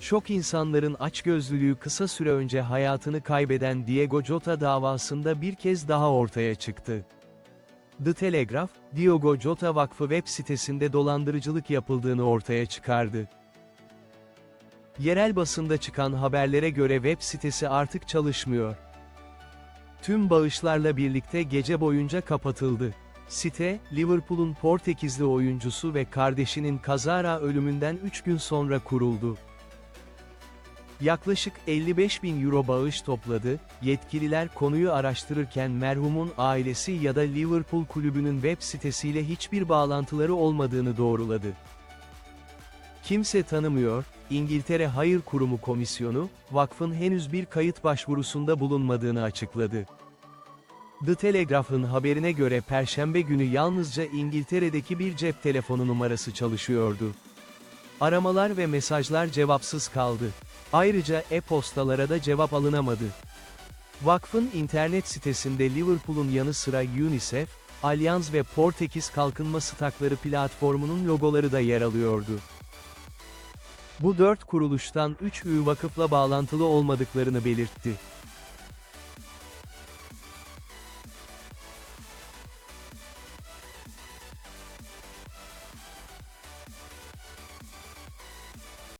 Çok insanların açgözlülüğü kısa süre önce hayatını kaybeden Diego Jota davasında bir kez daha ortaya çıktı. The Telegraph, Diego Jota Vakfı web sitesinde dolandırıcılık yapıldığını ortaya çıkardı. Yerel basında çıkan haberlere göre web sitesi artık çalışmıyor. Tüm bağışlarla birlikte gece boyunca kapatıldı. Site, Liverpool'un Portekizli oyuncusu ve kardeşinin kazara ölümünden 3 gün sonra kuruldu. Yaklaşık 55 bin euro bağış topladı, yetkililer konuyu araştırırken merhumun ailesi ya da Liverpool kulübünün web sitesiyle hiçbir bağlantıları olmadığını doğruladı. Kimse tanımıyor, İngiltere Hayır Kurumu Komisyonu, vakfın henüz bir kayıt başvurusunda bulunmadığını açıkladı. The Telegraph'ın haberine göre Perşembe günü yalnızca İngiltere'deki bir cep telefonu numarası çalışıyordu. Aramalar ve mesajlar cevapsız kaldı. Ayrıca e-postalara da cevap alınamadı. Vakfın internet sitesinde Liverpool'un yanı sıra UNICEF, Allianz ve Portekiz Kalkınma Stakları platformunun logoları da yer alıyordu. Bu dört kuruluştan üçü vakıfla bağlantılı olmadıklarını belirtti.